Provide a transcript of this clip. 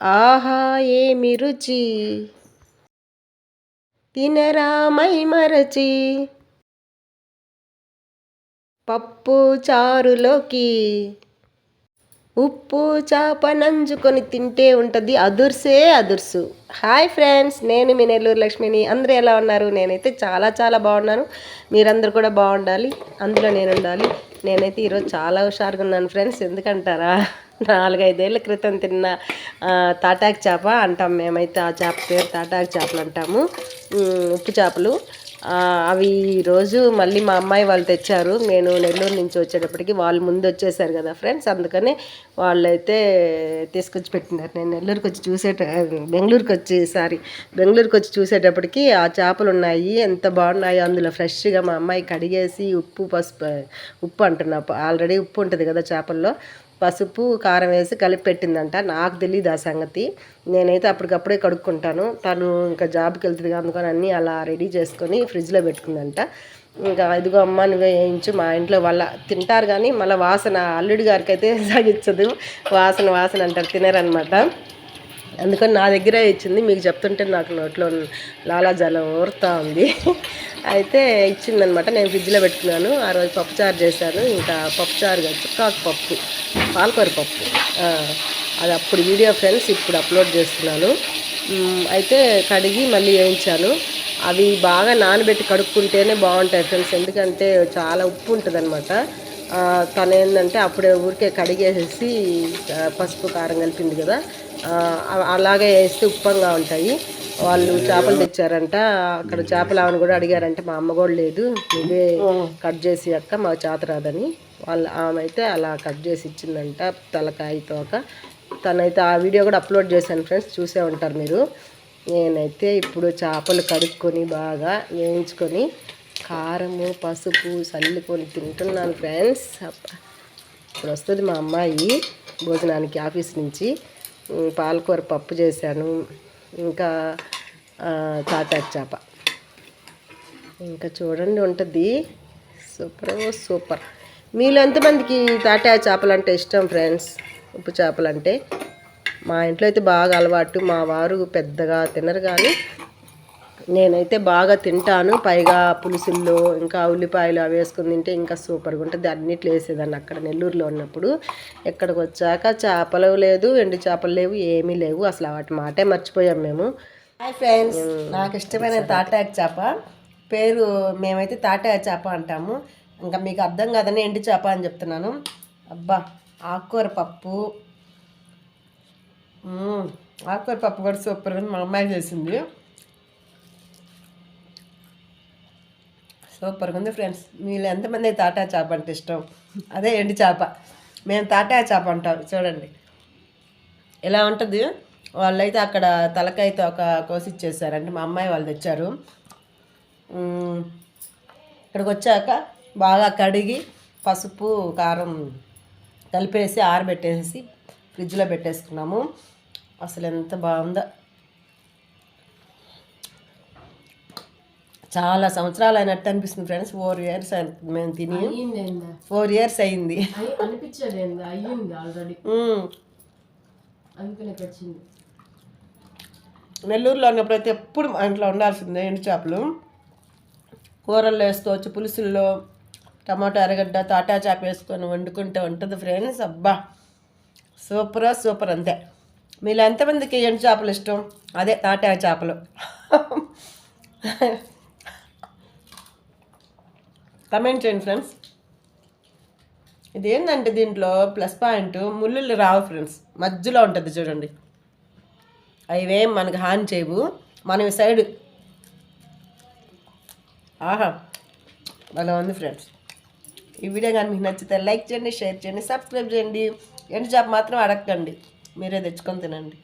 ఆహా ఏమి రుచి? తినరామై మరచి? పప్పు చారులోకి ఉప్పు చేప నంజుకొని తింటే ఉంటుంది. అదుర్సే అదుర్సు. హాయ్ ఫ్రెండ్స్ నేను మీ నెల్లూరు లక్ష్మిని. అందరూ ఎలా ఉన్నారు? నేనైతే చాలా చాలా బాగున్నాను. మీరందరూ కూడా బాగుండాలి. అందులో నేను ఉండాలి నేనైతే ఈరోజు చాలా హుషారుగా ఉన్నాను ఫ్రెండ్స్ ఎందుకంటారా? నాలుగైదేళ్ళ క్రితం తిన్న తాటాకు చేప అంటాం మేమైతే. ఆ చేప పేరు తాటాకు చేపలు అంటాము. ఉప్పు చేపలు. అవి రోజు మళ్ళీ మా అమ్మాయి వాళ్ళు తెచ్చారు. నేను నెల్లూరు నుంచి వచ్చేటప్పటికి వాళ్ళు ముందు వచ్చేసారు కదా ఫ్రెండ్స్. అందుకని వాళ్ళైతే తీసుకొచ్చి పెట్టినారు. నేను నెల్లూరుకి వచ్చి చూసేట బెంగళూరుకి వచ్చి సారీ బెంగళూరుకి వచ్చి చూసేటప్పటికి ఆ చేపలు ఉన్నాయి. ఎంత బాగున్నాయో అందులో ఫ్రెష్గా మా అమ్మాయి కడిగేసి ఉప్పు పసుపు ఉప్పు అంటున్నా. ఆల్రెడీ ఉప్పు ఉంటుంది కదా చేపల్లో. పసుపు కారం వేసి కలిపి పెట్టిందంట. నాకు తెలియదు ఆ సంగతి. నేనైతే అప్పటికప్పుడే కడుక్కుంటాను. తను ఇంకా జాబ్కి వెళ్తుంది అందుకని అన్నీ అలా రెడీ చేసుకొని ఫ్రిడ్జ్లో పెట్టుకుందంట. ఇంకా ఇదిగో అమ్మ నువ్వే వేయించు. మా ఇంట్లో వాళ్ళ తింటారు కానీ మళ్ళీ వాసన అల్లుడి గారికి అయితే సాగించదు వాసన వాసన అంటారు. తినరనమాట అందుకని నా దగ్గరే ఇచ్చింది. మీకు చెప్తుంటే నాకు నోట్లో లాలాజలం ఊరుతూ ఉంది. అయితే ఇచ్చిందనమాట. నేను ఫ్రిడ్జ్లో పెట్టుకున్నాను. ఆ రోజు పప్పుచారు చేశాను. ఇంకా పప్పుచారు కాదు చుక్కాకు పప్పు పాలకూర పప్పు. అది అప్పుడు వీడియో ఫ్రెండ్స్ ఇప్పుడు అప్లోడ్ చేస్తున్నాను. అయితే కడిగి మళ్ళీ వేయించాను. అవి బాగా నానబెట్టి కడుక్కుంటేనే బాగుంటాయి ఫ్రెండ్స్. ఎందుకంటే చాలా ఉప్పు ఉంటుంది అనమాట తను ఏంటంటే అప్పుడే ఊరికే కడిగేసేసి పసుపు కారం కలిపింది కదా. అలాగే వేస్తే ఉప్పంగా ఉంటాయి. వాళ్ళు చేపలు తెచ్చారంట. అక్కడ చేపలు ఆమెను కూడా అడిగారంటే మా అమ్మ కూడా లేదు. నువ్వే కట్ చేసి అక్క మా చేత రాదని. వాళ్ళు ఆమె అయితే అలా కట్ చేసి ఇచ్చిందంట తలకాయ తోక. తనైతే ఆ వీడియో కూడా అప్లోడ్ చేశాను ఫ్రెండ్స్ చూసే ఉంటారు మీరు. నేనైతే ఇప్పుడు చేపలు కడుక్కొని బాగా వేయించుకొని కారము పసుపు చల్లుకొని తింటున్నాను ఫ్రెండ్స్. ఇప్పుడు వస్తుంది మా అమ్మాయి భోజనానికి ఆఫీస్ నుంచి. పాలకూర పప్పు చేశాను. ఇంకా తాటాకు చేప. ఇంకా చూడండి ఉంటుంది. Super super. మీలో ఎంతమందికి తాటా చేపలు అంటే ఇష్టం ఫ్రెండ్స్? ఉప్పు చేపలు అంటే మా ఇంట్లో అయితే బాగా అలవాటు. మా వారు పెద్దగా తినరు కానీ నేనైతే బాగా తింటాను. పైగా పులుసుల్లో ఇంకా ఉల్లిపాయలు అవి వేసుకుని తింటే ఇంకా సూపర్గా ఉంటుంది. అన్నిట్లో వేసేదాన్ని అక్కడ నెల్లూరులో ఉన్నప్పుడు. ఎక్కడికి వచ్చాక చేపలు లేదు ఎండు చేపలు లేవు ఏమీ లేవు. అసలు వాటి మాటే మర్చిపోయాం మేము. Hi friends. నాకు ఇష్టమైన తాటాకు చేప. పేరు మేమైతే తాటాకు చేప అంటాము. ఇంకా మీకు అర్థం కాదని ఎండు చేప అని చెప్తున్నాను. అబ్బా ఆకుకూర పప్పు. ఆకుకూర పప్పు కూడా సూపర్గా మా అమ్మాయి చేసింది. సూపర్గా ఉంది ఫ్రెండ్స్. మీరు ఎంతమంది తాటా చేప అంటే ఇష్టం? అదే ఎండి చేప. మేము తాటా చేప అంటాం. చూడండి. ఎలా ఉంటుంది? వాళ్ళైతే అక్కడ తలకాయతో ఒక కోసి ఇచ్చేసారంటే మా అమ్మాయి వాళ్ళు తెచ్చారు. ఇక్కడికి వచ్చాక బాగా కడిగి పసుపు కారం కలిపేసి ఆరబెట్టేసి ఫ్రిడ్జ్లో పెట్టేసుకున్నాము. అసలు ఎంత బాగుందో. చాలా సంవత్సరాలు అయినట్టు అనిపిస్తుంది ఫ్రెండ్స్. ఫోర్ ఇయర్స్ మేము తిని ఫోర్ ఇయర్స్ అయింది. నెల్లూరులో ఉన్నప్పుడు అయితే ఎప్పుడు మా ఇంట్లో ఉండాల్సిందే ఎండు చేపలు. కూరల్లో వేసుకోవచ్చు పులుసుల్లో టమాటో ఎర్రగడ్డ తాటా చేప వేసుకొని వండుకుంటే ఉంటుంది ఫ్రెండ్స్. అబ్బా! సూపర్ సూపర్ అంతే. మీరు ఎంతమందికి ఎండు చేపలు ఇష్టం? అదే తాటా చేపలు. కమెంట్ చేయండి ఫ్రెండ్స్ ఇది ఏంటంటే దీంట్లో ప్లస్ పాయింట్ ముళ్ళు రావు ఫ్రెండ్స్ మధ్యలో ఉంటుంది చూడండి. అవేం మనకు హాని చేయవు. మనం సైడ్ ఆహా అలా ఉంది ఫ్రెండ్స్ ఈ వీడియో కానీ మీకు నచ్చితే లైక్ చేయండి షేర్ చేయండి సబ్స్క్రైబ్ చేయండి. ఎండు జాబ్ మాత్రం అడగండి. మీరే తెచ్చుకొని తినండి.